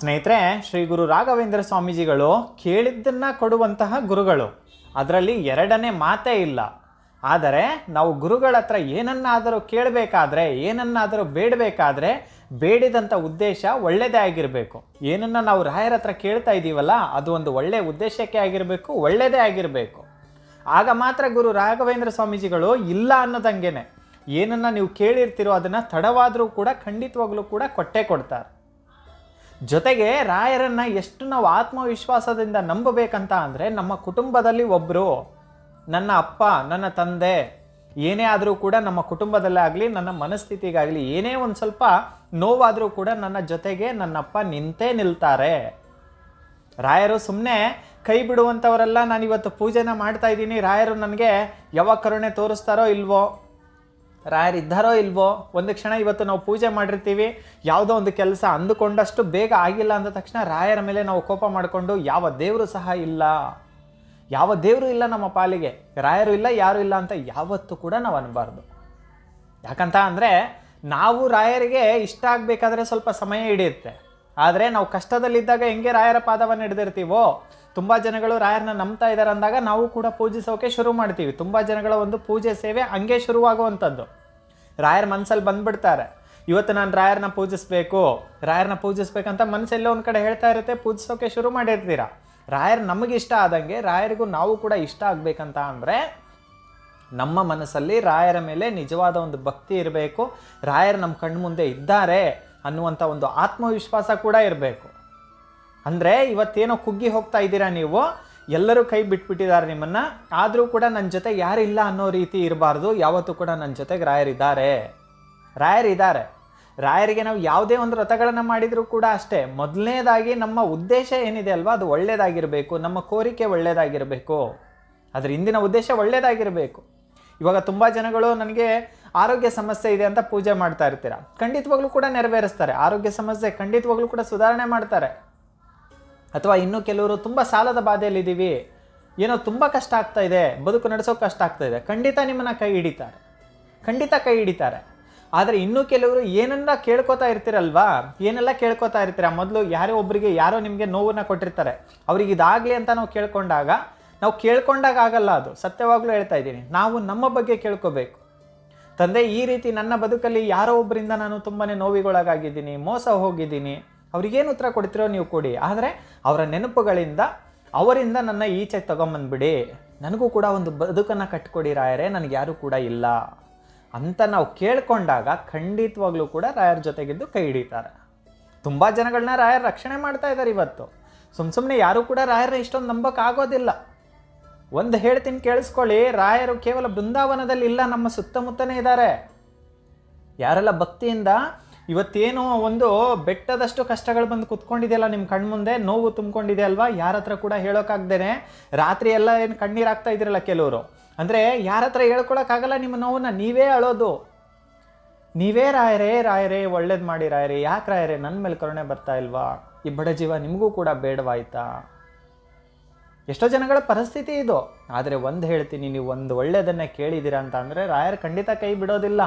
ಸ್ನೇಹಿತರೆ, ಶ್ರೀ ಗುರು ರಾಘವೇಂದ್ರ ಸ್ವಾಮೀಜಿಗಳು ಕೇಳಿದ್ದನ್ನ ಕೊಡುವಂತಹ ಗುರುಗಳು. ಅದರಲ್ಲಿ ಎರಡನೇ ಮಾತೇ ಇಲ್ಲ. ಆದರೆ, ನಾವು ಗುರುಗಳ ಹತ್ರ ಏನನ್ನಾದರೂ ಕೇಳಬೇಕಾದ್ರೆ, ಏನನ್ನಾದರೂ ಬೇಡಬೇಕಾದ್ರೆ ಬೇಡಿದಂಥ ಉದ್ದೇಶ ಒಳ್ಳೆಯದೇ ಆಗಿರಬೇಕು. ಏನನ್ನು ನಾವು ರಾಯರ ಹತ್ರ ಕೇಳ್ತಾ ಇದ್ದೀವಲ್ಲ ಅದು ಒಂದು ಒಳ್ಳೆಯ ಉದ್ದೇಶಕ್ಕೆ ಆಗಿರಬೇಕು ಒಳ್ಳೆಯದೇ ಆಗಿರಬೇಕು. ಆಗ ಮಾತ್ರ ಗುರು ರಾಘವೇಂದ್ರ ಸ್ವಾಮೀಜಿಗಳು ಇಲ್ಲ ಅನ್ನೋದಂಗೆನೆ. ಏನನ್ನು ನೀವು ಕೇಳಿರ್ತೀರೋ ಅದನ್ನು ತಡವಾದರೂ ಕೂಡ ಖಂಡಿತವಾಗ್ಲೂ ಕೂಡ ಕೊಟ್ಟೇ ಕೊಡ್ತಾರೆ. ಜೊತೆಗೆ ರಾಯರನ್ನು ಎಷ್ಟು ನಾವು ಆತ್ಮವಿಶ್ವಾಸದಿಂದ ನಂಬಬೇಕಂತ ಅಂದರೆ ನಮ್ಮ ಕುಟುಂಬದಲ್ಲಿ ಒಬ್ಬರು ನನ್ನ ಅಪ್ಪ, ನನ್ನ ತಂದೆ, ಏನೇ ಆದರೂ ಕೂಡ ನಮ್ಮ ಕುಟುಂಬದಲ್ಲೇ ಆಗಲಿ, ನನ್ನ ಮನಸ್ಥಿತಿಗಾಗಲಿ, ಏನೇ ಒಂದು ಸ್ವಲ್ಪ ನೋವಾದರೂ ಕೂಡ ನನ್ನ ಜೊತೆಗೆ ನನ್ನಪ್ಪ ನಿಂತೇ ನಿಲ್ತಾರೆ. ರಾಯರು ಸುಮ್ಮನೆ ಕೈ ಬಿಡುವಂಥವರೆಲ್ಲ ನಾನು ಇವತ್ತು ಪೂಜೆನ ಮಾಡ್ತಾ ಇದ್ದೀನಿ, ರಾಯರು ನನಗೆ ಯಾವಾಗ ಕರುಣೆ ತೋರಿಸ್ತಾರೋ ಇಲ್ವೋ. ರಾಯರು ಇದ್ದಾರೋ ಇಲ್ವೋ, ಒಂದು ಕ್ಷಣ ಇವತ್ತು ನಾವು ಪೂಜೆ ಮಾಡಿರ್ತೀವಿ, ಯಾವುದೋ ಒಂದು ಕೆಲಸ ಅಂದುಕೊಂಡಷ್ಟು ಬೇಗ ಆಗಿಲ್ಲ ಅಂದ ತಕ್ಷಣ ರಾಯರ ಮೇಲೆ ನಾವು ಕೋಪ ಮಾಡಿಕೊಂಡು, ಯಾವ ದೇವರು ಸಹ ಇಲ್ಲ. ಯಾವ ದೇವರು ಇಲ್ಲ ನಮ್ಮ ಪಾಲಿಗೆ, ರಾಯರು ಇಲ್ಲ, ಯಾರು ಇಲ್ಲ ಅಂತ ಯಾವತ್ತೂ ಕೂಡ ನಾವು ಅನ್ನಬಾರ್ದು ಯಾಕಂತ ಅಂದರೆ, ನಾವು ರಾಯರಿಗೆ ಇಷ್ಟ ಆಗಬೇಕಾದ್ರೆ ಸ್ವಲ್ಪ ಸಮಯ ಹಿಡಿಯುತ್ತೆ. ಆದರೆ ನಾವು ಕಷ್ಟದಲ್ಲಿದ್ದಾಗ ಹೆಂಗೆ ರಾಯರ ಪಾದವನ್ನು ಹಿಡಿದಿರ್ತೀವೋ, ತುಂಬ ಜನಗಳು ರಾಯರನ್ನ ನಂಬ್ತಾ ಇದ್ದಾರೆ ಅಂದಾಗ ನಾವು ಕೂಡ ಪೂಜಿಸೋಕೆ ಶುರು ಮಾಡ್ತೀವಿ. ತುಂಬ ಜನಗಳ ಒಂದು ಪೂಜೆ ಸೇವೆ ಹಂಗೆ ಶುರುವಾಗುವಂಥದ್ದು. ರಾಯರ ಮನಸ್ಸಲ್ಲಿ ಬಂದ್ಬಿಡ್ತಾರೆ. ಇವತ್ತು ನಾನು ರಾಯರನ್ನ ಪೂಜಿಸ್ಬೇಕು, ರಾಯರನ್ನ ಪೂಜಿಸ್ಬೇಕಂತ ಮನಸ್ಸೆಲ್ಲೋ ಒಂದು ಕಡೆ ಹೇಳ್ತಾ ಇರುತ್ತೆ, ಪೂಜಿಸೋಕೆ ಶುರು ಮಾಡಿರ್ತೀರ? ರಾಯರ್ ನಮಗೆ ಇಷ್ಟ ಆದಂಗೆ, ರಾಯರಿಗೂ ನಾವು ಕೂಡ ಇಷ್ಟ ಆಗ್ಬೇಕಂತ ಅಂದರೆ, ನಮ್ಮ ಮನಸ್ಸಲ್ಲಿ ರಾಯರ ಮೇಲೆ ನಿಜವಾದ ಒಂದು ಭಕ್ತಿ ಇರಬೇಕು, ರಾಯರು ನಮ್ಮ ಕಣ್ಣು ಮುಂದೆ ಇದ್ದಾರೆ ಅನ್ನುವಂಥ ಒಂದು ಆತ್ಮವಿಶ್ವಾಸ ಕೂಡ ಇರಬೇಕು. ಅಂದರೆ ಇವತ್ತೇನೋ ಕುಗ್ಗಿ ಹೋಗ್ತಾ ಇದ್ದೀರಾ ನೀವು? ಎಲ್ಲರೂ ಕೈ ಬಿಟ್ಬಿಟ್ಟಿದ್ದಾರೆ ನಿಮ್ಮನ್ನ. ಆದರೂ ಕೂಡ ನನ್ನ ಜೊತೆ ಯಾರಿಲ್ಲ ಅನ್ನೋ ರೀತಿ ಇರಬಾರ್ದು. ಯಾವತ್ತೂ ಕೂಡ ನನ್ನ ಜೊತೆಗೆ ರಾಯರಿದ್ದಾರೆ. ರಾಯರಿದ್ದಾರೆ. ರಾಯರಿಗೆ ನಾವು ಯಾವುದೇ ಒಂದು ರಥಗಳನ್ನು ಮಾಡಿದರೂ ಕೂಡ ಅಷ್ಟೇ. ಮೊದಲನೇದಾಗಿ ನಮ್ಮ ಉದ್ದೇಶ ಏನಿದೆ ಅಲ್ವಾ? ಅದು ಒಳ್ಳೆಯದಾಗಿರಬೇಕು ನಮ್ಮ ಕೋರಿಕೆ ಒಳ್ಳೆಯದಾಗಿರಬೇಕು ಅದರ ಹಿಂದಿನ ಉದ್ದೇಶ ಒಳ್ಳೆಯದಾಗಿರಬೇಕು ಇವಾಗ ತುಂಬ ಜನಗಳು ನನಗೆ ಆರೋಗ್ಯ ಸಮಸ್ಯೆ ಇದೆ ಅಂತ ಪೂಜೆ ಮಾಡ್ತಾ ಇರ್ತೀರ? ಖಂಡಿತವಾಗ್ಲೂ ಕೂಡ ನೆರವೇರಿಸ್ತಾರೆ. ಆರೋಗ್ಯ ಸಮಸ್ಯೆ ಖಂಡಿತವಾಗ್ಲೂ ಕೂಡ ಸುಧಾರಣೆ ಮಾಡ್ತಾರೆ. ಅಥವಾ ಇನ್ನೂ ಕೆಲವರು ತುಂಬ ಸಾಲದ ಬಾಧೆಯಲ್ಲಿದ್ದೀವಿ, ಏನೋ ತುಂಬ ಕಷ್ಟ ಆಗ್ತಾ ಇದೆ, ಬದುಕು ನಡೆಸೋಕೆ ಕಷ್ಟ ಆಗ್ತಾ ಇದೆ, ಖಂಡಿತ ನಿಮ್ಮನ್ನು ಕೈ ಹಿಡಿತಾರೆ. ಖಂಡಿತ ಕೈ ಹಿಡಿತಾರೆ. ಆದರೆ ಇನ್ನೂ ಕೆಲವರು ಏನನ್ನ ಕೇಳ್ಕೊತಾ ಇರ್ತೀರಲ್ವಾ? ಏನೆಲ್ಲ ಕೇಳ್ಕೊತಾ ಇರ್ತೀರ? ಮೊದಲು ಯಾರೋ ಒಬ್ಬರಿಗೆ ಯಾರೋ ನಿಮಗೆ ನೋವನ್ನು ಕೊಟ್ಟಿರ್ತಾರೆ. ಅವ್ರಿಗೆ ಇದಾಗಲಿ ಅಂತ ನಾವು ಕೇಳ್ಕೊಂಡಾಗ ನಾವು ಕೇಳ್ಕೊಂಡಾಗ ಆಗಲ್ಲ ಅದು. ಸತ್ಯವಾಗಲೂ ಹೇಳ್ತಾ ಇದ್ದೀನಿ. ನಾವು ನಮ್ಮ ಬಗ್ಗೆ ಕೇಳ್ಕೋಬೇಕು. ತಂದೆ, ಈ ರೀತಿ ನನ್ನ ಬದುಕಲ್ಲಿ ಯಾರೋ ಒಬ್ಬರಿಂದ ನಾನು ತುಂಬಾ ನೋವಿಗೊಳಗಾಗಿದ್ದೀನಿ, ಮೋಸ ಹೋಗಿದ್ದೀನಿ ಅವ್ರಿಗೇನು ಉತ್ತರ ಕೊಡ್ತಿರೋ ನೀವು ಕೊಡಿ. ಆದರೆ ಅವರ ನೆನಪುಗಳಿಂದ ಅವರಿಂದ ನನ್ನ ಈಚೆ ತಗೊಂಬಂದ್ಬಿಡಿ. ನನಗೂ ಕೂಡ ಒಂದು ಬದುಕನ್ನು ಕಟ್ಕೊಡಿ ರಾಯರೇ, ನನಗೆ ಯಾರೂ ಕೂಡ ಇಲ್ಲ. ಅಂತ ನಾವು ಕೇಳ್ಕೊಂಡಾಗ ಖಂಡಿತವಾಗ್ಲೂ ಕೂಡ ರಾಯರ ಜೊತೆಗಿದ್ದು ಕೈ ಹಿಡಿತಾರೆ. ತುಂಬ ಜನಗಳನ್ನ ರಾಯರ್ ರಕ್ಷಣೆ ಮಾಡ್ತಾ ಇದ್ದಾರೆ ಇವತ್ತು. ಸುಮ್ಮ ಸುಮ್ಮನೆ ಯಾರೂ ಕೂಡ ರಾಯರನ್ನ ಇಷ್ಟೊಂದು ನಂಬಕ್ಕಾಗೋದಿಲ್ಲ ಒಂದು ಹೇಳ್ತೀನಿ ಕೇಳಿಸ್ಕೊಳ್ಳಿ, ರಾಯರು ಕೇವಲ ಬೃಂದಾವನದಲ್ಲಿ ಇಲ್ಲ ನಮ್ಮ ಸುತ್ತಮುತ್ತನೇ ಇದ್ದಾರೆ ಯಾರೆಲ್ಲ ಭಕ್ತಿಯಿಂದ ಇವತ್ತೇನು ಒಂದು ಬೆಟ್ಟದಷ್ಟು ಕಷ್ಟಗಳು ಬಂದು ಕುತ್ಕೊಂಡಿದೆಯಲ್ಲ ನಿಮ್ಮ ಕಣ್ಮುಂದೆ? ನೋವು ತುಂಬಿಕೊಂಡಿದೆ ಅಲ್ವಾ? ಯಾರ ಹತ್ರ ಕೂಡ ಹೇಳೋಕ್ಕಾಗ್ದೇನೆ ರಾತ್ರಿ ಎಲ್ಲ ಏನು ಕಣ್ಣೀರು ಆಗ್ತಾ ಇದ್ರಲ್ಲ ಕೆಲವರು? ಅಂದರೆ ಯಾರ ಹತ್ರ ಹೇಳ್ಕೊಳಕ್ಕಾಗಲ್ಲ ನಿಮ್ಮ ನೋವನ್ನ? ನೀವೇ ಅಳೋದು. ನೀವೇ ರಾಯರೇ ರಾಯರೇ, ಒಳ್ಳೇದು ಮಾಡಿ ರಾಯರೇ. ಯಾಕೆ ರಾಯರೇ? ನನ್ನ ಮೇಲೆ ಕರುಣೆ ಬರ್ತಾ ಇಲ್ವಾ? ಈ ಬಡ ಜೀವ ನಿಮಗೂ ಕೂಡ ಬೇಡವಾಯ್ತಾ? ಎಷ್ಟೋ ಜನಗಳ ಪರಿಸ್ಥಿತಿ ಇದು. ಆದರೆ ಒಂದು ಹೇಳ್ತೀನಿ, ನೀವು ಒಂದು ಒಳ್ಳೆಯದನ್ನೇ ಕೇಳಿದ್ದೀರಾ ಅಂತ ಅಂದರೆ ರಾಯರ್ ಖಂಡಿತ ಕೈ ಬಿಡೋದಿಲ್ಲ.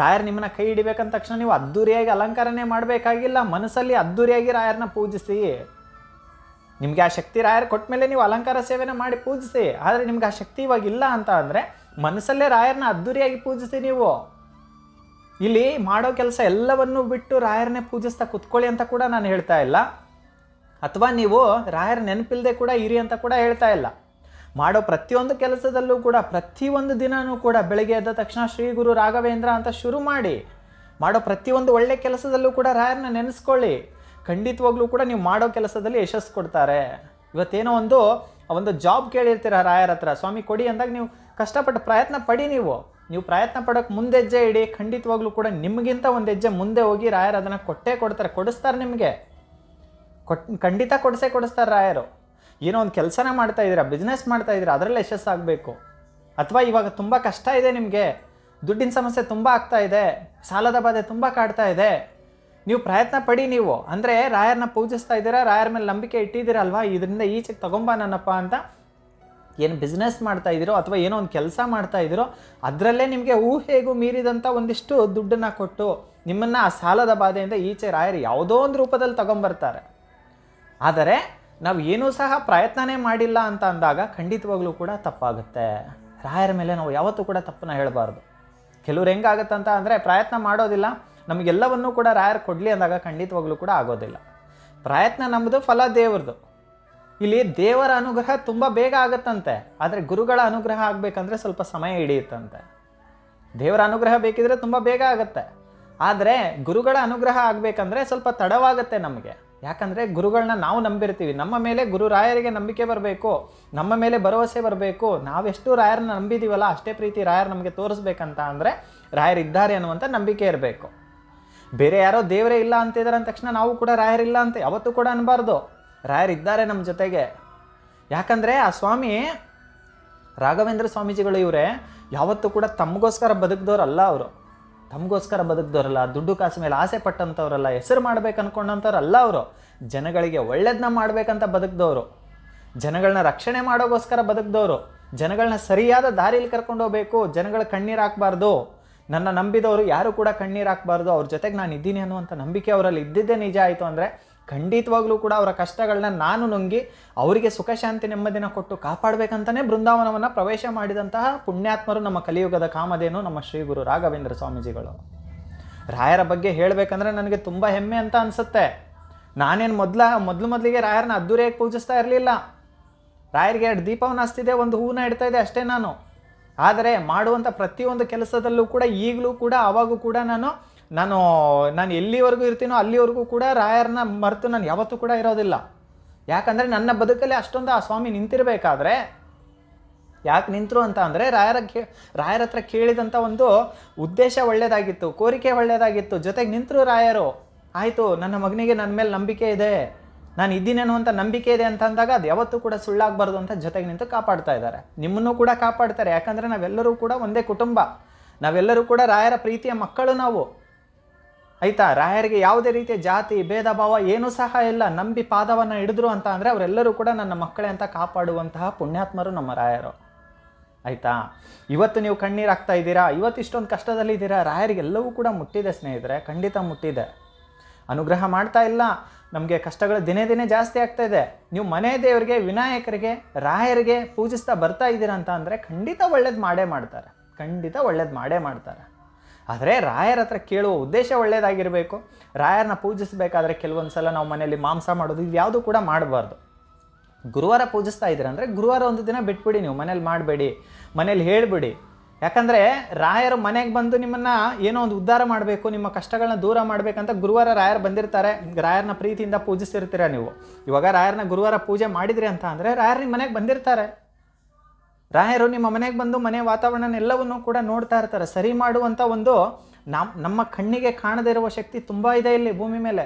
ರಾಯರ್ ನಿಮ್ಮನ್ನ ಕೈ ಹಿಡಿಬೇಕಂದ ತಕ್ಷಣ ನೀವು ಅದ್ದೂರಿಯಾಗಿ ಅಲಂಕಾರನೇ ಮಾಡಬೇಕಾಗಿಲ್ಲ. ಮನಸ್ಸಲ್ಲಿ ಅದ್ದೂರಿಯಾಗಿ ರಾಯರನ್ನ ಪೂಜಿಸಿ. ನಿಮಗೆ ಆ ಶಕ್ತಿ ರಾಯರ್ ಕೊಟ್ಟ ಮೇಲೆ ನೀವು ಅಲಂಕಾರ ಸೇವೆನ ಮಾಡಿ ಪೂಜಿಸಿ. ಆದರೆ ನಿಮ್ಗೆ ಆ ಶಕ್ತಿ ಇವಾಗ ಇಲ್ಲ ಅಂತ ಅಂದರೆ ಮನಸ್ಸಲ್ಲೇ ರಾಯರನ್ನ ಅದ್ದೂರಿಯಾಗಿ ಪೂಜಿಸಿ ನೀವು. ಇಲ್ಲಿ ಮಾಡೋ ಕೆಲಸ ಎಲ್ಲವನ್ನೂ ಬಿಟ್ಟು ರಾಯರನ್ನೇ ಪೂಜಿಸ್ತಾ ಕುತ್ಕೊಳ್ಳಿ ಅಂತ ಕೂಡ ನಾನು ಹೇಳ್ತಾ ಇಲ್ಲ. ಅಥವಾ ನೀವು ರಾಯರ ನೆನಪಿಲ್ಲದೆ ಕೂಡ ಇರಿ ಅಂತ ಕೂಡ ಹೇಳ್ತಾ ಇಲ್ಲ. ಮಾಡೋ ಪ್ರತಿಯೊಂದು ಕೆಲಸದಲ್ಲೂ ಕೂಡ ಪ್ರತಿಯೊಂದು ದಿನವೂ ಕೂಡ ಬೆಳಗ್ಗೆ ಎದ್ದ ತಕ್ಷಣ ಶ್ರೀ ಗುರು ರಾಘವೇಂದ್ರ ಅಂತ ಶುರು ಮಾಡಿ. ಮಾಡೋ ಪ್ರತಿಯೊಂದು ಒಳ್ಳೆ ಕೆಲಸದಲ್ಲೂ ಕೂಡ ರಾಯರನ್ನ ನೆನೆಸ್ಕೊಳ್ಳಿ. ಖಂಡಿತವಾಗ್ಲೂ ಕೂಡ ನೀವು ಮಾಡೋ ಕೆಲಸದಲ್ಲಿ ಯಶಸ್ಸು ಕೊಡ್ತಾರೆ. ಇವತ್ತೇನೋ ಒಂದು ಒಂದು ಜಾಬ್ ಕೇಳಿರ್ತೀರ ರಾಯರ ಹತ್ರ, ಸ್ವಾಮಿ ಕೊಡಿ ಅಂದಾಗ ನೀವು ಕಷ್ಟಪಟ್ಟು ಪ್ರಯತ್ನ ಪಡಿ ನೀವು. ನೀವು ಪ್ರಯತ್ನ ಪಡೋಕೆ ಮುಂದೆ ಹೆಜ್ಜೆ ಇಡಿ, ಖಂಡಿತವಾಗ್ಲೂ ಕೂಡ ನಿಮಗಿಂತ ಒಂದು ಹೆಜ್ಜೆ ಮುಂದೆ ಹೋಗಿ ರಾಯರು ಅದನ್ನು ಕೊಟ್ಟೇ ಕೊಡ್ತಾರೆ, ಕೊಡಿಸ್ತಾರೆ ನಿಮಗೆ. ಕೊಟ್, ಖಂಡಿತ ಕೊಡಿಸೇ ಕೊಡಿಸ್ತಾರೆ ರಾಯರು. ಏನೋ ಒಂದು ಕೆಲಸನ ಮಾಡ್ತಾ ಇದ್ದೀರಾ ಬಿಸ್ನೆಸ್ ಮಾಡ್ತಾ ಇದ್ದೀರಾ, ಅದರಲ್ಲಿ ಯಶಸ್ಸಾಗಬೇಕು ಅಥವಾ ಇವಾಗ ತುಂಬ ಕಷ್ಟ ಇದೆ ನಿಮಗೆ, ದುಡ್ಡಿನ ಸಮಸ್ಯೆ ತುಂಬ ಆಗ್ತಾ ಇದೆ, ಸಾಲದ ಬಾಧೆ ತುಂಬ ಕಾಡ್ತಾ ಇದೆ. ನೀವು ಪ್ರಯತ್ನ ಪಡಿ ನೀವು. ಅಂದರೆ ರಾಯರನ್ನ ಪೂಜಿಸ್ತಾ ಇದ್ದೀರಾ, ರಾಯರ ಮೇಲೆ ನಂಬಿಕೆ ಇಟ್ಟಿದ್ದೀರಲ್ವಾ ಇದರಿಂದ ಈಚೆಗೆ ತಗೊಂಬ ನನ್ನಪ್ಪ ಅಂತ ಏನು ಬಿಸ್ನೆಸ್ ಮಾಡ್ತಾ ಇದ್ದೀರೋ ಅಥವಾ ಏನೋ ಒಂದು ಕೆಲಸ ಮಾಡ್ತಾ ಇದ್ದೀರೋ, ಅದರಲ್ಲೇ ನಿಮಗೆ ಊಹೆಗೂ ಮೀರಿದಂಥ ಒಂದಿಷ್ಟು ದುಡ್ಡನ್ನು ಕೊಟ್ಟು ನಿಮ್ಮನ್ನು ಆ ಸಾಲದ ಬಾಧೆಯಿಂದ ಈಚೆ ರಾಯರು ಯಾವುದೋ ಒಂದು ರೂಪದಲ್ಲಿ ತಗೊಂಬರ್ತಾರೆ. ಆದರೆ ನಾವು ಏನೂ ಸಹ ಪ್ರಯತ್ನನೇ ಮಾಡಿಲ್ಲ ಅಂತ ಅಂದಾಗ ಖಂಡಿತವಾಗ್ಲೂ ಕೂಡ ತಪ್ಪಾಗುತ್ತೆ. ರಾಯರ ಮೇಲೆ ನಾವು ಯಾವತ್ತೂ ಕೂಡ ತಪ್ಪನ್ನ ಹೇಳಬಾರ್ದು. ಕೆಲವ್ರು ಹೆಂಗಾಗತ್ತೆ ಅಂತ ಅಂದರೆ ಪ್ರಯತ್ನ ಮಾಡೋದಿಲ್ಲ, ನಮಗೆಲ್ಲವನ್ನೂ ಕೂಡ ರಾಯರ್ ಕೊಡಲಿ ಅಂದಾಗ ಖಂಡಿತವಾಗ್ಲೂ ಕೂಡ ಆಗೋದಿಲ್ಲ. ಪ್ರಯತ್ನ ನಮ್ಮದು ಫಲ ದೇವ್ರದ್ದು ಇಲ್ಲಿ ದೇವರ ಅನುಗ್ರಹ ತುಂಬ ಬೇಗ ಆಗುತ್ತಂತೆ, ಆದರೆ ಗುರುಗಳ ಅನುಗ್ರಹ ಆಗಬೇಕಂದ್ರೆ ಸ್ವಲ್ಪ ಸಮಯ ಹಿಡಿಯುತ್ತಂತೆ. ದೇವರ ಅನುಗ್ರಹ ಬೇಕಿದ್ರೆ ತುಂಬ ಬೇಗ ಆಗುತ್ತೆ. ಆದರೆ ಗುರುಗಳ ಅನುಗ್ರಹ ಆಗಬೇಕಂದ್ರೆ ಸ್ವಲ್ಪ ತಡವಾಗುತ್ತೆ ನಮಗೆ. ಯಾಕಂದರೆ ಗುರುಗಳನ್ನ ನಾವು ನಂಬಿರ್ತೀವಿ. ನಮ್ಮ ಮೇಲೆ ಗುರು ರಾಯರಿಗೆ ನಂಬಿಕೆ ಬರಬೇಕು. ನಮ್ಮ ಮೇಲೆ ಭರವಸೆ ಬರಬೇಕು. ನಾವೆಷ್ಟು ರಾಯರನ್ನ ನಂಬಿದ್ದೀವಲ್ಲ ಅಷ್ಟೇ ಪ್ರೀತಿ ರಾಯರು ನಮಗೆ ತೋರಿಸ್ಬೇಕಂತ ಅಂದರೆ ರಾಯರಿದ್ದಾರೆ ಅನ್ನುವಂಥ ನಂಬಿಕೆ ಇರಬೇಕು. ಬೇರೆ ಯಾರೋ ದೇವರೇ ಇಲ್ಲ ಅಂತಿದ್ದಾರೆ ಅಂದ ತಕ್ಷಣ ನಾವು ಕೂಡ ರಾಯರಿಲ್ಲ ಅಂತ ಯಾವತ್ತೂ ಕೂಡ ಅನ್ಬಾರ್ದು. ರಾಯರಿದ್ದಾರೆ ನಮ್ಮ ಜೊತೆಗೆ. ಯಾಕಂದರೆ ಆ ಸ್ವಾಮಿ ರಾಘವೇಂದ್ರ ಸ್ವಾಮೀಜಿಗಳು ಇವರೇ ಯಾವತ್ತೂ ಕೂಡ ತಮಗೋಸ್ಕರ ಬದುಕಿದವರಲ್ಲ ಅವರು. ತಮಗೋಸ್ಕರ ಬದುಕಿದವರಲ್ಲ, ದುಡ್ಡು ಕಾಸು ಮೇಲೆ ಆಸೆ ಪಟ್ಟಂಥವ್ರಲ್ಲ, ಹೆಸರು ಮಾಡ್ಬೇಕು ಅನ್ಕೊಂಡಂಥವ್ರಲ್ಲ ಅವರು. ಜನಗಳಿಗೆ ಒಳ್ಳೇದನ್ನ ಮಾಡ್ಬೇಕಂತ ಬದುಕಿದವರು. ಜನಗಳನ್ನ ರಕ್ಷಣೆ ಮಾಡೋಗೋಸ್ಕರ ಬದುಕಿದವರು. ಜನಗಳನ್ನ ಸರಿಯಾದ ದಾರಿಯಲ್ಲಿ ಕರ್ಕೊಂಡು ಹೋಗಬೇಕು. ಜನಗಳ ಕಣ್ಣೀರು ಹಾಕ್ಬಾರ್ದು. ನನ್ನ ನಂಬಿದವರು ಯಾರು ಕೂಡ ಕಣ್ಣೀರು ಹಾಕ್ಬಾರ್ದು. ಅವ್ರ ಜೊತೆಗೆ ನಾನು ಇದ್ದೀನಿ ಅನ್ನುವಂಥ ನಂಬಿಕೆ ಅವರಲ್ಲಿ ಇದ್ದಿದ್ದೇ ನಿಜ ಆಯಿತು ಅಂದರೆ ಖಂಡಿತವಾಗ್ಲೂ ಕೂಡ ಅವರ ಕಷ್ಟಗಳನ್ನ ನಾನು ನುಂಗಿ ಅವರಿಗೆ ಸುಖ, ಶಾಂತಿ, ನೆಮ್ಮದಿನ ಕೊಟ್ಟು ಕಾಪಾಡಬೇಕಂತಲೇ ಬೃಂದಾವನವನ್ನು ಪ್ರವೇಶ ಮಾಡಿದಂತಹ ಪುಣ್ಯಾತ್ಮರು ನಮ್ಮ ಕಲಿಯುಗದ ಕಾಮಧೇನು ನಮ್ಮ ಶ್ರೀ ಗುರು ರಾಘವೇಂದ್ರ ಸ್ವಾಮೀಜಿಗಳು. ರಾಯರ ಬಗ್ಗೆ ಹೇಳಬೇಕಂದ್ರೆ ನನಗೆ ತುಂಬ ಹೆಮ್ಮೆ ಅಂತ ಅನಿಸುತ್ತೆ. ನಾನೇನು ಮೊದಲ, ಮೊದಲು ಮೊದಲಿಗೆ ರಾಯರನ್ನ ಅದ್ದೂರಿಯಾಗಿ ಪೂಜಿಸ್ತಾ ಇರಲಿಲ್ಲ. ರಾಯರಿಗೆ ಎರಡು ದೀಪವನ್ನು ಹಸ್ತಿದೆ ಒಂದು ಹೂವನ್ನ ಇಡ್ತಾ ಇದೆ ಅಷ್ಟೇ ನಾನು. ಆದರೆ ಮಾಡುವಂಥ ಪ್ರತಿಯೊಂದು ಕೆಲಸದಲ್ಲೂ ಕೂಡ ಈಗಲೂ ಕೂಡ ಅವಾಗೂ ಕೂಡ ನಾನು ನಾನು ನಾನು ಎಲ್ಲಿವರೆಗೂ ಇರ್ತೀನೋ ಅಲ್ಲಿವರೆಗೂ ಕೂಡ ರಾಯರನ್ನ ಮರೆತು ನಾನು ಯಾವತ್ತೂ ಕೂಡ ಇರೋದಿಲ್ಲ. ಯಾಕಂದರೆ ನನ್ನ ಬದುಕಲ್ಲಿ ಅಷ್ಟೊಂದು ಆ ಸ್ವಾಮಿ ನಿಂತಿರಬೇಕಾದ್ರೆ, ಯಾಕೆ ನಿಂತರು ಅಂತ ಅಂದರೆ ರಾಯರ ಕೇ, ರಾಯರ ಹತ್ರ ಕೇಳಿದಂಥ ಒಂದು ಉದ್ದೇಶ ಒಳ್ಳೆಯದಾಗಿತ್ತು ಕೋರಿಕೆ ಒಳ್ಳೆಯದಾಗಿತ್ತು ಜೊತೆಗೆ ನಿಂತರು ರಾಯರು, ಆಯಿತು, ನನ್ನ ಮಗನಿಗೆ ನನ್ನ ಮೇಲೆ ನಂಬಿಕೆ ಇದೆ. ನಾನು ಇದ್ದೀನೇನೋ ಅಂತ ನಂಬಿಕೆ ಇದೆ ಅಂತ ಅಂದಾಗ ಅದು ಯಾವತ್ತೂ ಕೂಡ ಸುಳ್ಳಾಗಬಾರ್ದು ಅಂತ ಜೊತೆಗೆ ನಿಂತು ಕಾಪಾಡ್ತಾ ಇದ್ದಾರೆ. ನಿಮ್ಮನ್ನು ಕೂಡ ಕಾಪಾಡ್ತಾರೆ. ಯಾಕಂದರೆ ನಾವೆಲ್ಲರೂ ಕೂಡ ಒಂದೇ ಕುಟುಂಬ. ನಾವೆಲ್ಲರೂ ಕೂಡ ರಾಯರ ಪ್ರೀತಿಯ ಮಕ್ಕಳು ನಾವು. ಆಯ್ತಾ? ರಾಯರಿಗೆ ಯಾವುದೇ ರೀತಿಯ ಜಾತಿ, ಭೇದ, ಭಾವ ಏನೂ ಸಹ ಇಲ್ಲ. ನಂಬಿ ಪಾದವನ್ನು ಹಿಡಿದ್ರು ಅಂತ ಅಂದರೆ ಅವರೆಲ್ಲರೂ ಕೂಡ ನನ್ನ ಮಕ್ಕಳೇ ಅಂತ ಕಾಪಾಡುವಂತಹ ಪುಣ್ಯಾತ್ಮರು ನಮ್ಮ ರಾಯರು. ಆಯಿತಾ? ಇವತ್ತು ನೀವು ಕಣ್ಣೀರು ಇದ್ದೀರಾ? ಇವತ್ತು ಇಷ್ಟೊಂದು ಕಷ್ಟದಲ್ಲಿದ್ದೀರಾ ರಾಯರಿಗೆಲ್ಲವೂ ಕೂಡ ಮುಟ್ಟಿದೆ ಸ್ನೇಹಿತರೆ, ಖಂಡಿತ ಮುಟ್ಟಿದೆ. ಅನುಗ್ರಹ ಮಾಡ್ತಾ ಇಲ್ಲ. ನಮಗೆ ಕಷ್ಟಗಳು ದಿನೇ ದಿನೇ ಜಾಸ್ತಿ ಆಗ್ತಾ ಇದೆ. ನೀವು ಮನೆ ದೇವರಿಗೆ, ವಿನಾಯಕರಿಗೆ, ರಾಯರಿಗೆ ಪೂಜಿಸ್ತಾ ಬರ್ತಾ ಇದ್ದೀರಾ ಅಂತ ಅಂದರೆ ಖಂಡಿತ ಒಳ್ಳೇದು ಮಾಡೇ ಮಾಡ್ತಾರೆ. ಖಂಡಿತ ಒಳ್ಳೇದು ಮಾಡೇ ಮಾಡ್ತಾರೆ. ಆದರೆ ರಾಯರ ಹತ್ರ ಕೇಳುವ ಉದ್ದೇಶ ಒಳ್ಳೇದಾಗಿರಬೇಕು. ರಾಯರನ್ನ ಪೂಜಿಸಬೇಕಾದ್ರೆ ಕೆಲವೊಂದು ಸಲ ನಾವು ಮನೆಯಲ್ಲಿ ಮಾಂಸ ಮಾಡೋದು ಇದು ಯಾವುದು ಕೂಡ ಮಾಡಬಾರ್ದು. ಗುರುವಾರ ಪೂಜಿಸ್ತಾ ಇದ್ದೀರ ಅಂದರೆ ಗುರುವಾರ ಒಂದು ದಿನ ಬಿಟ್ಬಿಡಿ ನೀವು, ಮನೇಲಿ ಮಾಡಬೇಡಿ, ಮನೇಲಿ ಹೇಳಿಬಿಡಿ. ಯಾಕಂದರೆ ರಾಯರು ಮನೆಗೆ ಬಂದು ನಿಮ್ಮನ್ನು ಏನೋ ಒಂದು ಉದ್ಧಾರ ಮಾಡಬೇಕು, ನಿಮ್ಮ ಕಷ್ಟಗಳನ್ನ ದೂರ ಮಾಡಬೇಕಂತ ಗುರುವಾರ ರಾಯರು ಬಂದಿರ್ತಾರೆ. ರಾಯರನ್ನ ಪ್ರೀತಿಯಿಂದ ಪೂಜಿಸಿರ್ತೀರ ನೀವು. ಇವಾಗ ರಾಯರನ್ನ ಗುರುವಾರ ಪೂಜೆ ಮಾಡಿದ್ರಿ ಅಂತ ಅಂದರೆ ರಾಯರು ನಿಮ್ಮ ಮನೆಗೆ ಬಂದಿರ್ತಾರೆ. ರಾಯರು ನಿಮ್ಮ ಮನೆಗೆ ಬಂದು ಮನೆ ವಾತಾವರಣ ಎಲ್ಲವನ್ನೂ ಕೂಡ ನೋಡ್ತಾ ಇರ್ತಾರೆ. ಸರಿ ಮಾಡುವಂಥ ಒಂದು ನಮ್ಮ ನಮ್ಮ ಕಣ್ಣಿಗೆ ಕಾಣದೇ ಇರುವ ಶಕ್ತಿ ತುಂಬ ಇದೆ ಇಲ್ಲಿ ಭೂಮಿ ಮೇಲೆ.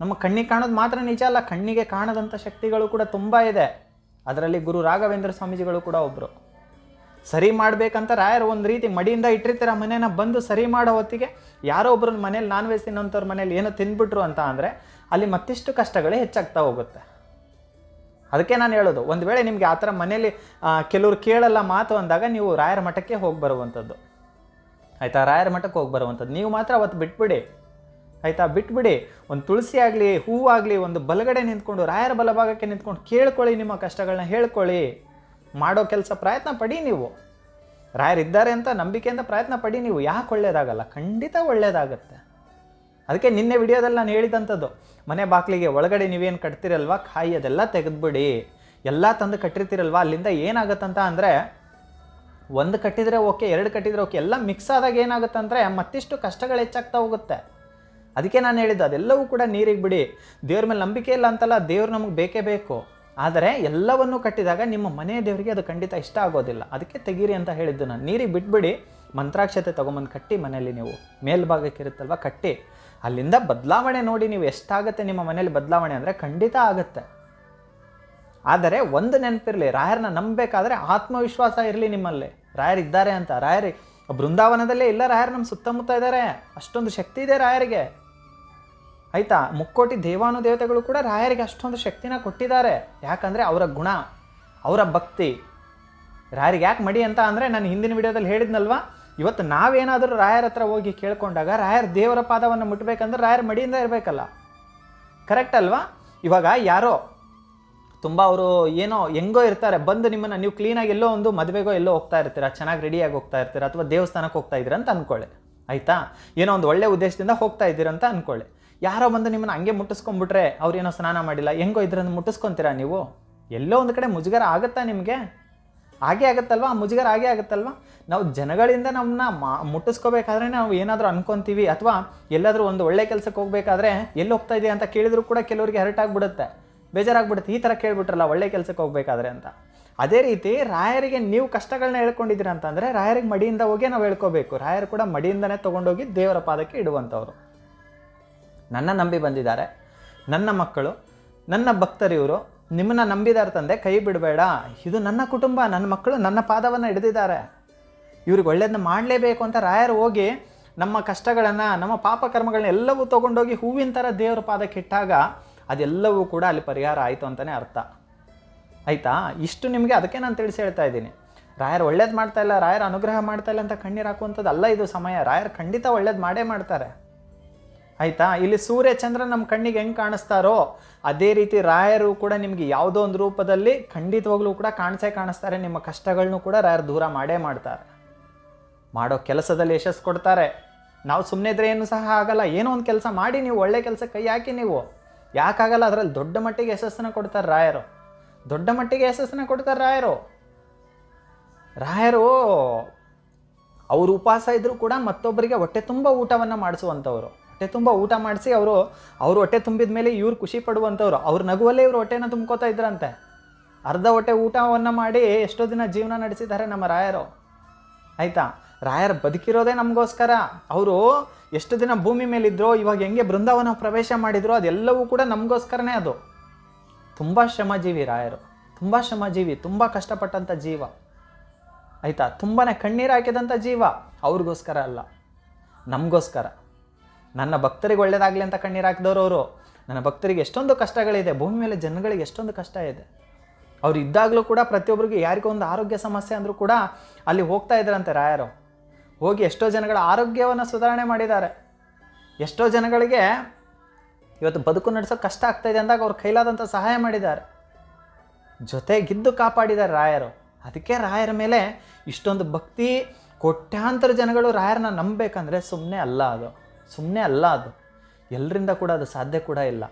ನಮ್ಮ ಕಣ್ಣಿಗೆ ಕಾಣೋದು ಮಾತ್ರ ನಿಜ ಅಲ್ಲ, ಕಣ್ಣಿಗೆ ಕಾಣದಂಥ ಶಕ್ತಿಗಳು ಕೂಡ ತುಂಬ ಇದೆ. ಅದರಲ್ಲಿ ಗುರು ರಾಘವೇಂದ್ರ ಸ್ವಾಮೀಜಿಗಳು ಕೂಡ ಒಬ್ಬರು ಸರಿ ಮಾಡಬೇಕಂತ ರಾಯರು ಒಂದು ರೀತಿ ಮಡಿಯಿಂದ ಇಟ್ಟಿರ್ತೀರ ಮನೇನ ಬಂದು ಸರಿ ಮಾಡೋ ಹೊತ್ತಿಗೆ ಯಾರೋ ಒಬ್ಬರು ಮನೇಲಿ ನಾನ್ ವೆಜ್ ತಿನ್ನೋಂಥವ್ರ ಮನೇಲಿ ಏನೋ ತಿಂದ್ಬಿಟ್ರು ಅಂತ ಅಂದರೆ ಅಲ್ಲಿ ಮತ್ತಿಷ್ಟು ಕಷ್ಟಗಳೇ ಹೆಚ್ಚಾಗ್ತಾ ಹೋಗುತ್ತೆ. ಅದಕ್ಕೆ ನಾನು ಹೇಳೋದು, ಒಂದು ವೇಳೆ ನಿಮಗೆ ಆ ಥರ ಮನೇಲಿ ಕೆಲವರು ಕೇಳಲ್ಲ ಮಾತು ಅಂದಾಗ ನೀವು ರಾಯರ ಮಠಕ್ಕೆ ಹೋಗಿ ಬರುವಂಥದ್ದು. ಆಯಿತಾ? ರಾಯರ ಮಠಕ್ಕೆ ಹೋಗಿ ಬರುವಂಥದ್ದು. ನೀವು ಮಾತ್ರ ಅವತ್ತು ಬಿಟ್ಬಿಡಿ. ಆಯಿತಾ? ಬಿಟ್ಬಿಡಿ. ಒಂದು ತುಳಸಿ ಆಗಲಿ ಹೂವಾಗಲಿ ಒಂದು ಬಲಗಡೆ ನಿಂತ್ಕೊಂಡು, ರಾಯರ ಬಲಭಾಗಕ್ಕೆ ನಿಂತ್ಕೊಂಡು ಕೇಳ್ಕೊಳ್ಳಿ ನಿಮ್ಮ ಕಷ್ಟಗಳನ್ನ ಹೇಳ್ಕೊಳ್ಳಿ. ಮಾಡೋ ಕೆಲಸ ಪ್ರಯತ್ನ ಪಡಿ ನೀವು. ರಾಯರಿದ್ದಾರೆ ಅಂತ ನಂಬಿಕೆಯಿಂದ ಪ್ರಯತ್ನ ಪಡಿ ನೀವು. ಯಾಕೆ ಒಳ್ಳೇದಾಗಲ್ಲ? ಖಂಡಿತ ಒಳ್ಳೇದಾಗತ್ತೆ. ಅದಕ್ಕೆ ನಿನ್ನೆ ವಿಡಿಯೋದಲ್ಲಿ ನಾನು ಹೇಳಿದಂಥದ್ದು, ಮನೆ ಬಾಗಿಲಿಗೆ ಒಳಗಡೆ ನೀವೇನು ಕಟ್ತಿರಲ್ವ, ಕಾಯಿ ಅದೆಲ್ಲ ತೆಗೆದ್ಬಿಡಿ. ಎಲ್ಲ ತಂದು ಕಟ್ಟಿರ್ತೀರಲ್ವ, ಅಲ್ಲಿಂದ ಏನಾಗುತ್ತಂತ ಅಂದರೆ, ಒಂದು ಕಟ್ಟಿದರೆ ಓಕೆ, ಎರಡು ಕಟ್ಟಿದರೆ ಓಕೆ, ಎಲ್ಲ ಮಿಕ್ಸ್ ಆದಾಗ ಏನಾಗುತ್ತೆ ಅಂದರೆ ಮತ್ತಿಷ್ಟು ಕಷ್ಟಗಳು ಹೆಚ್ಚಾಗ್ತಾ ಹೋಗುತ್ತೆ. ಅದಕ್ಕೆ ನಾನು ಹೇಳಿದ್ದು, ಅದೆಲ್ಲವೂ ಕೂಡ ನೀರಿಗೆ ಬಿಡಿ. ದೇವ್ರ ಮೇಲೆ ನಂಬಿಕೆ ಇಲ್ಲ ಅಂತಲ್ಲ, ದೇವ್ರು ನಮಗೆ ಬೇಕೇ ಬೇಕು. ಆದರೆ ಎಲ್ಲವನ್ನೂ ಕಟ್ಟಿದಾಗ ನಿಮ್ಮ ಮನೆ ದೇವರಿಗೆ ಅದು ಖಂಡಿತ ಇಷ್ಟ ಆಗೋದಿಲ್ಲ. ಅದಕ್ಕೆ ತೆಗೀರಿ ಅಂತ ಹೇಳಿದ್ದು ನಾನು. ನೀರಿಗೆ ಬಿಟ್ಬಿಡಿ, ಮಂತ್ರಾಕ್ಷತೆ ತೊಗೊಂಬಂದು ಕಟ್ಟಿ ಮನೆಯಲ್ಲಿ ನೀವು. ಮೇಲ್ಭಾಗಕ್ಕೆ ಇರುತ್ತಲ್ವ, ಕಟ್ಟಿ. ಅಲ್ಲಿಂದ ಬದಲಾವಣೆ ನೋಡಿ ನೀವು ಎಷ್ಟಾಗುತ್ತೆ ನಿಮ್ಮ ಮನೇಲಿ ಬದಲಾವಣೆ ಅಂದರೆ ಖಂಡಿತ ಆಗುತ್ತೆ. ಆದರೆ ಒಂದು ನೆನಪಿರಲಿ, ರಾಯರನ್ನ ನಂಬಬೇಕಾದ್ರೆ ಆತ್ಮವಿಶ್ವಾಸ ಇರಲಿ ನಿಮ್ಮಲ್ಲಿ. ರಾಯರಿದ್ದಾರೆ ಅಂತ. ರಾಯರಿ ಬೃಂದಾವನದಲ್ಲೇ ಇಲ್ಲ, ರಾಯರ್ ನಮ್ಮ ಸುತ್ತಮುತ್ತ ಇದ್ದಾರೆ ಅಷ್ಟೊಂದು ಶಕ್ತಿ ಇದೆ ರಾಯರಿಗೆ. ಆಯಿತಾ? ಮುಕ್ಕೋಟಿ ದೇವಾನುದೇವತೆಗಳು ಕೂಡ ರಾಯರಿಗೆ ಅಷ್ಟೊಂದು ಶಕ್ತಿನ ಕೊಟ್ಟಿದ್ದಾರೆ. ಯಾಕಂದರೆ ಅವರ ಗುಣ, ಅವರ ಭಕ್ತಿ. ರಾಯರಿಗೆ ಯಾಕೆ ಮಡಿ ಅಂತ ಅಂದರೆ ನಾನು ಹಿಂದಿನ ವಿಡಿಯೋದಲ್ಲಿ ಹೇಳಿದ್ನಲ್ವಾ? ಇವತ್ತು ನಾವೇನಾದರೂ ರಾಯರ ಹತ್ರ ಹೋಗಿ ಕೇಳ್ಕೊಂಡಾಗ ರಾಯರ್ ದೇವರ ಪಾದವನ್ನು ಮುಟ್ಟಬೇಕಂದ್ರೆ ರಾಯರ ಮಡಿಯಿಂದ ಇರಬೇಕಲ್ಲ. ಕರೆಕ್ಟ್ ಅಲ್ವಾ? ಇವಾಗ ಯಾರೋ, ತುಂಬ ಅವರು ಏನೋ ಹೆಂಗೋ ಇರ್ತಾರೆ, ಬಂದು ನಿಮ್ಮನ್ನು ನೀವು ಕ್ಲೀನಾಗಿ ಎಲ್ಲೋ ಒಂದು ಮದುವೆಗೋ ಎಲ್ಲೋ ಹೋಗ್ತಾ ಇರ್ತೀರಾ, ಚೆನ್ನಾಗಿ ರೆಡಿಯಾಗಿ ಹೋಗ್ತಾ ಇರ್ತೀರಾ, ಅಥವಾ ದೇವಸ್ಥಾನಕ್ಕೆ ಹೋಗ್ತಾ ಇದ್ದೀರಾ ಅಂತ ಅಂದ್ಕೊಳ್ಳಿ ಆಯಿತಾ? ಏನೋ ಒಂದು ಒಳ್ಳೆ ಉದ್ದೇಶದಿಂದ ಹೋಗ್ತಾ ಇದ್ದೀರಾ ಅಂತ ಅಂದ್ಕೊಳ್ಳಿ ಯಾರೋ ಬಂದು ನಿಮ್ಮನ್ನು ಹಂಗೆ ಮುಟ್ಟಿಸ್ಕೊಂಡ್ಬಿಟ್ರೆ ಅವ್ರೇನೋ ಸ್ನಾನ ಮಾಡಿಲ್ಲ, ಹೆಂಗೋ ಇದ್ರನ್ನು ಮುಟ್ಟಿಸ್ಕೊಂತೀರಾ ನೀವು? ಎಲ್ಲೋ ಒಂದು ಕಡೆ ಮುಜುಗರ ಆಗುತ್ತಾ ನಿಮಗೆ? ಹಾಗೆ ಆಗುತ್ತಲ್ವಾ? ಆ ಮುಜುಗರ ಹಾಗೆ ಆಗುತ್ತಲ್ವಾ? ನಾವು ಜನಗಳಿಂದ ನಮ್ಮನ್ನ ಮಾ ಮುಟ್ಟಿಸ್ಕೋಬೇಕಾದ್ರೆ ನಾವು ಏನಾದರೂ ಅನ್ಕೊಂತೀವಿ ಅಥವಾ ಎಲ್ಲಾದರೂ ಒಂದು ಒಳ್ಳೆ ಕೆಲಸಕ್ಕೆ ಹೋಗ್ಬೇಕಾದ್ರೆ ಎಲ್ಲಿ ಹೋಗ್ತಾ ಇದೆಯಾ ಅಂತ ಕೇಳಿದ್ರು ಕೂಡ ಕೆಲವರಿಗೆ ಹರ್ಟ್ ಆಗಿಬಿಡುತ್ತೆ. ಬೇಜಾರಾಗ್ಬಿಡುತ್ತೆ. ಈ ಥರ ಕೇಳಿಬಿಟ್ರಲ್ಲ ಒಳ್ಳೆ ಕೆಲಸಕ್ಕೆ ಹೋಗ್ಬೇಕಾದ್ರೆ ಅಂತ. ಅದೇ ರೀತಿ ರಾಯರಿಗೆ ನೀವು ಕಷ್ಟಗಳನ್ನ ಹೇಳ್ಕೊಂಡಿದ್ದೀರ ಅಂತಂದರೆ ರಾಯರಿಗೆ ಮಡಿಯಿಂದ ಹೋಗಿ ನಾವು ಹೇಳ್ಕೋಬೇಕು. ರಾಯರು ಕೂಡ ಮಡಿಯಿಂದನೇ ತೊಗೊಂಡೋಗಿ ದೇವರ ಪಾದಕ್ಕೆ ಇಡುವಂಥವ್ರು. ನನ್ನ ನಂಬಿ ಬಂದಿದ್ದಾರೆ. ನನ್ನ ಮಕ್ಕಳು, ನನ್ನ ಭಕ್ತರಿವರು ನಿಮ್ಮನ್ನ ನಂಬಿದಾರ ತಂದೆ, ಕೈ ಬಿಡಬೇಡ. ಇದು ನನ್ನ ಕುಟುಂಬ, ನನ್ನ ಮಕ್ಕಳು ನನ್ನ ಪಾದವನ್ನು ಹಿಡಿದಿದ್ದಾರೆ. ಇವ್ರಿಗೆ ಒಳ್ಳೇದನ್ನ ಮಾಡಲೇಬೇಕು ಅಂತ ರಾಯರು ಹೋಗಿ ನಮ್ಮ ಕಷ್ಟಗಳನ್ನು, ನಮ್ಮ ಪಾಪ ಕರ್ಮಗಳನ್ನ ಎಲ್ಲವೂ ತೊಗೊಂಡೋಗಿ ಹೂವಿನ ಥರ ದೇವರ ಪಾದಕ್ಕೆ ಇಟ್ಟಾಗ ಅದೆಲ್ಲವೂ ಕೂಡ ಅಲ್ಲಿ ಪರಿಹಾರ ಆಯಿತು ಅಂತಲೇ ಅರ್ಥ. ಆಯಿತಾ? ಇಷ್ಟು ನಿಮಗೆ ಅದಕ್ಕೆ ನಾನು ತಿಳಿಸಿ ಹೇಳ್ತಾ ಇದ್ದೀನಿ. ರಾಯರು ಒಳ್ಳೇದು ಮಾಡ್ತಾ ಇಲ್ಲ, ರಾಯರ ಅನುಗ್ರಹ ಮಾಡ್ತಾ ಇಲ್ಲ ಅಂತ ಕಣ್ಣೀರು ಹಾಕುವಂಥದ್ದು ಅಲ್ಲ ಇದು ಸಮಯ. ರಾಯರು ಖಂಡಿತ ಒಳ್ಳೇದು ಮಾಡೇ ಮಾಡ್ತಾರೆ. ಆಯಿತಾ? ಇಲ್ಲಿ ಸೂರ್ಯ ಚಂದ್ರ ನಮ್ಮ ಕಣ್ಣಿಗೆ ಹೆಂಗೆ ಕಾಣಿಸ್ತಾರೋ, ಅದೇ ರೀತಿ ರಾಯರು ಕೂಡ ನಿಮಗೆ ಯಾವುದೋ ಒಂದು ರೂಪದಲ್ಲಿ ಖಂಡಿತವಾಗ್ಲೂ ಕೂಡ ಕಾಣಿಸೇ ಕಾಣಿಸ್ತಾರೆ. ನಿಮ್ಮ ಕಷ್ಟಗಳನ್ನೂ ಕೂಡ ರಾಯರು ದೂರ ಮಾಡೇ ಮಾಡ್ತಾರೆ. ಮಾಡೋ ಕೆಲಸದಲ್ಲಿ ಯಶಸ್ಸು ಕೊಡ್ತಾರೆ. ನಾವು ಸುಮ್ಮನೆ ಇದ್ರೆ ಏನು ಸಹ ಆಗಲ್ಲ. ಏನೋ ಒಂದು ಕೆಲಸ ಮಾಡಿ ನೀವು, ಒಳ್ಳೆ ಕೆಲಸ ಕೈ ಹಾಕಿ ನೀವು. ಯಾಕಾಗಲ್ಲ ಅದರಲ್ಲಿ ದೊಡ್ಡ ಮಟ್ಟಿಗೆ ಯಶಸ್ಸನ್ನ ಕೊಡ್ತಾರೆ ರಾಯರು. ದೊಡ್ಡ ಮಟ್ಟಿಗೆ ಯಶಸ್ಸನ್ನ ಕೊಡ್ತಾರೆ ರಾಯರು. ರಾಯರು, ಅವರು ಉಪವಾಸ ಇದ್ದರೂ ಕೂಡ ಮತ್ತೊಬ್ಬರಿಗೆ ಹೊಟ್ಟೆ ತುಂಬ ಊಟವನ್ನು ಮಾಡಿಸುವಂಥವ್ರು ಹೊಟ್ಟೆ ತುಂಬ ಊಟ ಮಾಡಿಸಿ ಅವರು, ಅವ್ರ ಹೊಟ್ಟೆ ತುಂಬಿದ ಮೇಲೆ ಇವ್ರು ಖುಷಿ ಪಡುವಂಥವ್ರು. ಅವ್ರ ನಗುವಲ್ಲೇ ಇವ್ರು ಹೊಟ್ಟೆನ ತುಂಬ್ಕೋತಾ ಇದ್ರಂತೆ. ಅರ್ಧ ಹೊಟ್ಟೆ ಊಟವನ್ನು ಮಾಡಿ ಎಷ್ಟೋ ದಿನ ಜೀವನ ನಡೆಸಿದ್ದಾರೆ ನಮ್ಮ ರಾಯರು. ಆಯಿತಾ? ರಾಯರು ಬದುಕಿರೋದೇ ನಮಗೋಸ್ಕರ. ಅವರು ಎಷ್ಟು ದಿನ ಭೂಮಿ ಮೇಲಿದ್ರು, ಇವಾಗ ಹೆಂಗೆ ಬೃಂದಾವನ ಪ್ರವೇಶ ಮಾಡಿದ್ರು, ಅದೆಲ್ಲವೂ ಕೂಡ ನಮಗೋಸ್ಕರನೇ ಅದು. ತುಂಬ ಶ್ರಮಜೀವಿ ರಾಯರು. ತುಂಬ ಶ್ರಮಜೀವಿ, ತುಂಬ ಕಷ್ಟಪಟ್ಟಂಥ ಜೀವ. ಆಯಿತಾ? ತುಂಬಾ ಕಣ್ಣೀರು ಹಾಕಿದಂಥ ಜೀವ. ಅವ್ರಿಗೋಸ್ಕರ ಅಲ್ಲ. ನಮಗೋಸ್ಕರ. ನನ್ನ ಭಕ್ತರಿಗೆ ಒಳ್ಳೇದಾಗಲಿ ಅಂತ ಕಣ್ಣೀರು ಹಾಕಿದವರು ಅವರು. ನನ್ನ ಭಕ್ತರಿಗೆ ಎಷ್ಟೊಂದು ಕಷ್ಟಗಳಿದೆ. ಭೂಮಿ ಮೇಲೆ ಜನಗಳಿಗೆ ಎಷ್ಟೊಂದು ಕಷ್ಟ ಇದೆ. ಅವ್ರು ಇದ್ದಾಗಲೂ ಕೂಡ ಪ್ರತಿಯೊಬ್ಬರಿಗೆ ಯಾರಿಗೋ ಒಂದು ಆರೋಗ್ಯ ಸಮಸ್ಯೆ ಅಂದರೂ ಕೂಡ ಅಲ್ಲಿ ಹೋಗ್ತಾ ಇದ್ರಂತೆ ರಾಯರು. ಹೋಗಿ ಎಷ್ಟೋ ಜನಗಳ ಆರೋಗ್ಯವನ್ನು ಸುಧಾರಣೆ ಮಾಡಿದ್ದಾರೆ. ಎಷ್ಟೋ ಜನಗಳಿಗೆ ಇವತ್ತು ಬದುಕು ನಡೆಸೋಕೆ ಕಷ್ಟ ಆಗ್ತಾ ಇದೆ ಅಂದಾಗ ಅವ್ರು ಕೈಲಾದಂಥ ಸಹಾಯ ಮಾಡಿದ್ದಾರೆ. ಜೊತೆಗಿದ್ದು ಕಾಪಾಡಿದ್ದಾರೆ ರಾಯರು. ಅದಕ್ಕೆ ರಾಯರ ಮೇಲೆ ಇಷ್ಟೊಂದು ಭಕ್ತಿ ಕೋಟ್ಯಾಂತರ ಜನಗಳು ರಾಯರನ್ನ ನಂಬಬೇಕಂದ್ರೆ ಸುಮ್ಮನೆ ಅಲ್ಲ ಅದು. ಸುಮ್ಮನೆ ಅಲ್ಲ ಅದು. ಎಲ್ಲರಿಂದ ಕೂಡ ಅದು ಸಾಧ್ಯ ಕೂಡ ಇಲ್ಲ.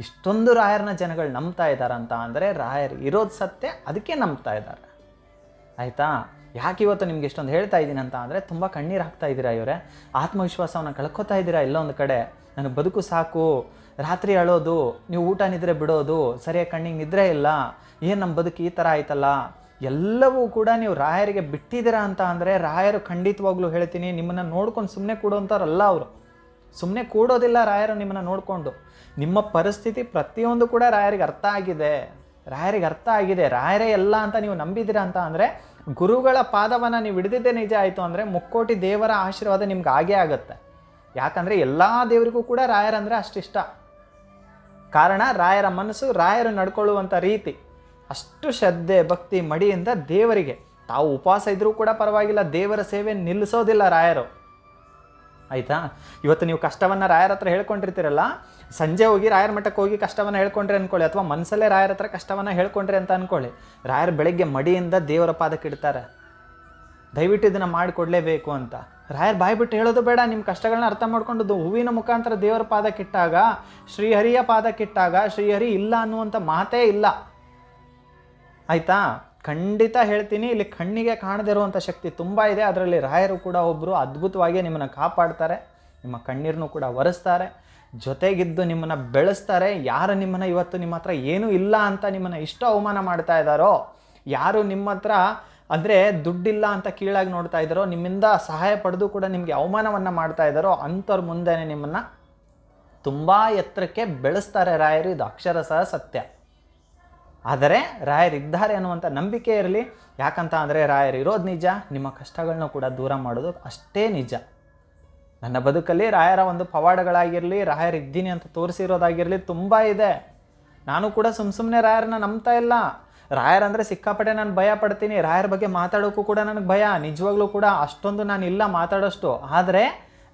ಇಷ್ಟೊಂದು ರಾಯರನ್ನ ಜನಗಳು ನಂಬ್ತಾ ಇದ್ದಾರಂತ ಅಂದರೆ ರಾಯರ್ ಇರೋದು ಸತ್ಯ, ಅದಕ್ಕೆ ನಂಬ್ತಾ ಇದ್ದಾರೆ ಆಯಿತಾ? ಯಾಕೆ ಇವತ್ತು ನಿಮ್ಗೆ ಇಷ್ಟೊಂದು ಹೇಳ್ತಾ ಇದ್ದೀನಿ ಅಂತ ಅಂದರೆ ತುಂಬ ಕಣ್ಣೀರು ಹಾಕ್ತಾ ಇದ್ದೀರಾ ಇವರೇ? ಆತ್ಮವಿಶ್ವಾಸವನ್ನು ಕಳ್ಕೊತಾ ಇದ್ದೀರಾ ಎಲ್ಲೊಂದು ಕಡೆ? ನನಗೆ ಬದುಕು ಸಾಕು. ರಾತ್ರಿ ಅಳೋದು, ನೀವು ಊಟ ನಿದ್ರೆ ಬಿಡೋದು, ಸರಿಯಾಗಿ ಕಣ್ಣಿಗೆ ನಿದ್ರೆ ಇಲ್ಲ. ಏನು ನಮ್ಮ ಬದುಕು ಈ ಥರ ಆಯ್ತಲ್ಲ? ಎಲ್ಲವೂ ಕೂಡ ನೀವು ರಾಯರಿಗೆ ಬಿಟ್ಟಿದ್ದೀರಾ ಅಂತ ಅಂದರೆ ರಾಯರು ಖಂಡಿತವಾಗ್ಲೂ ಹೇಳ್ತೀನಿ, ನಿಮ್ಮನ್ನು ನೋಡ್ಕೊಂಡು ಸುಮ್ಮನೆ ಕೊಡುವಂಥವ್ರಲ್ಲ ಅವರು. ಸುಮ್ಮನೆ ಕೂಡೋದಿಲ್ಲ ರಾಯರು ನಿಮ್ಮನ್ನು ನೋಡಿಕೊಂಡು. ನಿಮ್ಮ ಪರಿಸ್ಥಿತಿ ಪ್ರತಿಯೊಂದು ಕೂಡ ರಾಯರಿಗೆ ಅರ್ಥ ಆಗಿದೆ. ರಾಯರಿಗೆ ಅರ್ಥ ಆಗಿದೆ. ರಾಯರೇ ಎಲ್ಲ ಅಂತ ನೀವು ನಂಬಿದ್ದೀರಾ ಅಂತ ಅಂದರೆ ಗುರುಗಳ ಪಾದವನ್ನು ನೀವು ಹಿಡಿದಿದ್ದೇ ನಿಜ ಆಯಿತು ಅಂದರೆ ಮುಕ್ಕೋಟಿ ದೇವರ ಆಶೀರ್ವಾದ ನಿಮ್ಗೆ ಆಗೇ ಆಗುತ್ತೆ. ಯಾಕಂದರೆ ಎಲ್ಲ ದೇವರಿಗೂ ಕೂಡ ರಾಯರಂದರೆ ಅಷ್ಟಿಷ್ಟ. ಕಾರಣ ರಾಯರ ಮನಸ್ಸು ರಾಯರು ನಡ್ಕೊಳ್ಳುವಂಥ ರೀತಿ. ಅಷ್ಟು ಶ್ರದ್ಧೆ, ಭಕ್ತಿ, ಮಡಿಯಿಂದ ದೇವರಿಗೆ. ತಾವು ಉಪವಾಸ ಇದ್ದರೂ ಕೂಡ ಪರವಾಗಿಲ್ಲ, ದೇವರ ಸೇವೆ ನಿಲ್ಲಿಸೋದಿಲ್ಲ ರಾಯರು. ಆಯಿತಾ? ಇವತ್ತು ನೀವು ಕಷ್ಟವನ್ನು ರಾಯರ ಹತ್ರ ಹೇಳ್ಕೊಂಡಿರ್ತೀರಲ್ಲ, ಸಂಜೆ ಹೋಗಿ ರಾಯರ ಮಠಕ್ಕೆ ಹೋಗಿ ಕಷ್ಟವನ್ನು ಹೇಳ್ಕೊಂಡ್ರೆ ಅನ್ಕೊಳ್ಳಿ, ಅಥವಾ ಮನಸ್ಸಲ್ಲೇ ರಾಯರ ಹತ್ರ ಕಷ್ಟವನ್ನು ಹೇಳ್ಕೊಂಡ್ರೆ ಅಂತ ಅನ್ಕೊಳ್ಳಿ. ರಾಯರ ಬೆಳಗ್ಗೆ ಮಡಿಯಿಂದ ದೇವರ ಪಾದಕ್ಕೆ ಇಡ್ತಾರೆ. ದಯವಿಟ್ಟು ಇದನ್ನು ಮಾಡಿಕೊಡ್ಲೇಬೇಕು ಅಂತ. ರಾಯರ್ ಬಾಯಿ ಬಿಟ್ಟು ಹೇಳೋದು ಬೇಡ, ನಿಮ್ಮ ಕಷ್ಟಗಳನ್ನ ಅರ್ಥ ಮಾಡ್ಕೊಂಡು ಹೂವಿನ ಮುಖಾಂತರ ದೇವರ ಪಾದಕ್ಕಿಟ್ಟಾಗ ಶ್ರೀಹರಿಯ ಪಾದಕ್ಕಿಟ್ಟಾಗ ಶ್ರೀಹರಿ ಇಲ್ಲ ಅನ್ನುವಂಥ ಮಾತೇ ಇಲ್ಲ. ಆಯಿತಾ? ಖಂಡಿತ ಹೇಳ್ತೀನಿ, ಇಲ್ಲಿ ಕಣ್ಣಿಗೆ ಕಾಣದೇ ಇರುವಂಥ ಶಕ್ತಿ ತುಂಬ ಇದೆ. ಅದರಲ್ಲಿ ರಾಯರು ಕೂಡ ಒಬ್ಬರು ಅದ್ಭುತವಾಗಿ ನಿಮ್ಮನ್ನು ಕಾಪಾಡ್ತಾರೆ, ನಿಮ್ಮ ಕಣ್ಣೀರನ್ನು ಕೂಡ ಒರೆಸ್ತಾರೆ, ಜೊತೆಗಿದ್ದು ನಿಮ್ಮನ್ನು ಬೆಳೆಸ್ತಾರೆ. ಯಾರು ನಿಮ್ಮನ್ನು ಇವತ್ತು ನಿಮ್ಮ ಹತ್ರ ಏನೂ ಇಲ್ಲ ಅಂತ ನಿಮ್ಮನ್ನು ಇಷ್ಟ ಅವಮಾನ ಮಾಡ್ತಾ ಇದ್ದಾರೋ, ಯಾರು ನಿಮ್ಮ ಹತ್ರ ಅಂದರೆ ದುಡ್ಡಿಲ್ಲ ಅಂತ ಕೀಳಾಗಿ ನೋಡ್ತಾ ಇದ್ದಾರೋ, ನಿಮ್ಮಿಂದ ಸಹಾಯ ಪಡೆದು ಕೂಡ ನಿಮಗೆ ಅವಮಾನವನ್ನು ಮಾಡ್ತಾ ಇದ್ದಾರೋ, ಅಂಥವ್ರ ಮುಂದೆನೇ ನಿಮ್ಮನ್ನು ತುಂಬ ಎತ್ತರಕ್ಕೆ ಬೆಳೆಸ್ತಾರೆ ರಾಯರು. ಇದು ಅಕ್ಷರಶಃ ಸತ್ಯ. ಆದರೆ ರಾಯರಿದ್ದಾರೆ ಅನ್ನುವಂಥ ನಂಬಿಕೆ ಇರಲಿ. ಯಾಕಂತ ಅಂದರೆ ರಾಯರು ಇರೋದು ನಿಜ, ನಿಮ್ಮ ಕಷ್ಟಗಳನ್ನ ಕೂಡ ದೂರ ಮಾಡೋದು ಅಷ್ಟೇ ನಿಜ. ನನ್ನ ಬದುಕಲ್ಲಿ ರಾಯರ ಒಂದು ಪವಾಡಗಳಾಗಿರಲಿ ರಾಯರಿದ್ದೀನಿ ಅಂತ ತೋರಿಸಿರೋದಾಗಿರಲಿ ತುಂಬ ಇದೆ. ನಾನು ಕೂಡ ಸುಮ್ಮ ಸುಮ್ಮನೆ ರಾಯರನ್ನ ನಂಬ್ತಾ ಇಲ್ಲ. ರಾಯರಂದರೆ ಸಿಕ್ಕಾಪಟ್ಟೆ ನಾನು ಭಯ ಪಡ್ತೀನಿ. ರಾಯರ ಬಗ್ಗೆ ಮಾತಾಡೋಕ್ಕೂ ಕೂಡ ನನಗೆ ಭಯ. ನಿಜವಾಗ್ಲೂ ಕೂಡ ಅಷ್ಟೊಂದು ನಾನು ಇಲ್ಲ ಮಾತಾಡೋಷ್ಟು. ಆದರೆ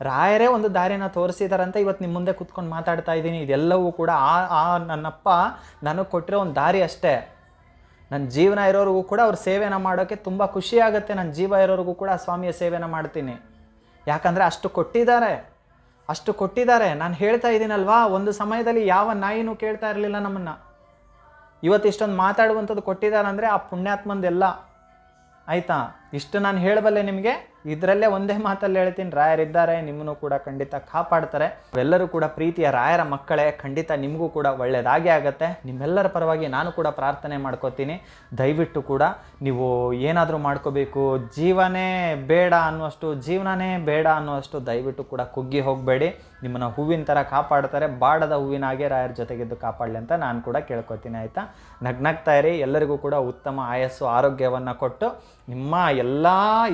ರಾಯರೇ ಒಂದು ದಾರಿನ ತೋರಿಸಿದಾರಂತ ಇವತ್ತು ನಿಮ್ಮ ಮುಂದೆ ಕುತ್ಕೊಂಡು ಮಾತಾಡ್ತಾ ಇದ್ದೀನಿ. ಇದೆಲ್ಲವೂ ಕೂಡ ಆ ಆ ನನ್ನಪ್ಪ ನನಗೆ ಕೊಟ್ಟಿರೋ ಒಂದು ದಾರಿ ಅಷ್ಟೇ. ನನ್ನ ಜೀವನ ಇರೋರಿಗೂ ಕೂಡ ಅವ್ರ ಸೇವೆನ ಮಾಡೋಕ್ಕೆ ತುಂಬ ಖುಷಿಯಾಗುತ್ತೆ ನನ್ನ ಜೀವ ಇರೋರಿಗೂ ಕೂಡ ಸ್ವಾಮಿಯ ಸೇವೆನ ಮಾಡ್ತೀನಿ. ಯಾಕಂದರೆ ಅಷ್ಟು ಕೊಟ್ಟಿದ್ದಾರೆ. ಅಷ್ಟು ಕೊಟ್ಟಿದ್ದಾರೆ. ನಾನು ಹೇಳ್ತಾ ಇದ್ದೀನಲ್ವಾ, ಒಂದು ಸಮಯದಲ್ಲಿ ಯಾವ ನಾಯಿನೂ ಕೇಳ್ತಾ ಇರಲಿಲ್ಲ ನಮ್ಮನ್ನು. ಇವತ್ತು ಇಷ್ಟೊಂದು ಮಾತಾಡುವಂಥದ್ದು ಕೊಟ್ಟಿದ್ದಾರೆ ಅಂದರೆ ಆ ಪುಣ್ಯಾತ್ಮಂದೆಲ್ಲ. ಆಯಿತಾ? ಇಷ್ಟು ನಾನು ಹೇಳಬಲ್ಲೆ ನಿಮಗೆ. ಇದರಲ್ಲೇ ಒಂದೇ ಮಾತಲ್ಲಿ ಹೇಳ್ತೀನಿ, ರಾಯರಿದ್ದಾರೆ, ನಿಮ್ಮನ್ನು ಕೂಡ ಖಂಡಿತ ಕಾಪಾಡ್ತಾರೆ. ಎಲ್ಲರೂ ಕೂಡ ಪ್ರೀತಿಯ ರಾಯರ ಮಕ್ಕಳೇ, ಖಂಡಿತ ನಿಮಗೂ ಕೂಡ ಒಳ್ಳೆಯದಾಗೇ ಆಗುತ್ತೆ. ನಿಮ್ಮೆಲ್ಲರ ಪರವಾಗಿ ನಾನು ಕೂಡ ಪ್ರಾರ್ಥನೆ ಮಾಡ್ಕೋತೀನಿ. ದಯವಿಟ್ಟು ಕೂಡ ನೀವು ಏನಾದರೂ ಮಾಡ್ಕೋಬೇಕು, ಜೀವನೇ ಬೇಡ ಅನ್ನುವಷ್ಟು, ಜೀವನನೇ ಬೇಡ ಅನ್ನುವಷ್ಟು ದಯವಿಟ್ಟು ಕೂಡ ಕುಗ್ಗಿ ಹೋಗಬೇಡಿ. ನಿಮ್ಮನ್ನು ಹೂವಿನ ಥರ ಕಾಪಾಡ್ತಾರೆ, ಬಾಡದ ಹೂವಿನ ಹಾಗೆ ರಾಯರ ಜೊತೆಗಿದ್ದು ಕಾಪಾಡಲಿ ಅಂತ ನಾನು ಕೂಡ ಕೇಳ್ಕೊತೀನಿ, ಆಯಿತಾ? ನಗ್ನಗ್ತಾ ಇರಿ, ಎಲ್ಲರಿಗೂ ಕೂಡ ಉತ್ತಮ ಆಯಸ್ಸು, ಆರೋಗ್ಯವನ್ನು ಕೊಟ್ಟು ನಿಮ್ಮ ಎಲ್ಲ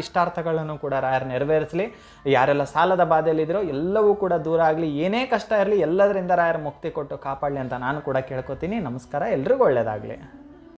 ಇಷ್ಟಾರ್ಥಗಳನ್ನು ಕೂಡ ರಾಯರ್ ನೆರವೇರಿಸಲಿ, ಯಾರೆಲ್ಲ ಸಾಲದ ಬಾಧೆಯಲ್ಲಿದ್ದರೋ ಎಲ್ಲವೂ ಕೂಡ ದೂರ ಆಗಲಿ, ಏನೇ ಕಷ್ಟ ಇರಲಿ ಎಲ್ಲದರಿಂದ ರಾಯರ್ ಮುಕ್ತಿ ಕೊಟ್ಟು ಕಾಪಾಡಲಿ ಅಂತ ನಾನು ಕೂಡ ಕೇಳ್ಕೊತೀನಿ. ನಮಸ್ಕಾರ. ಎಲ್ರಿಗೂ ಒಳ್ಳೆಯದಾಗಲಿ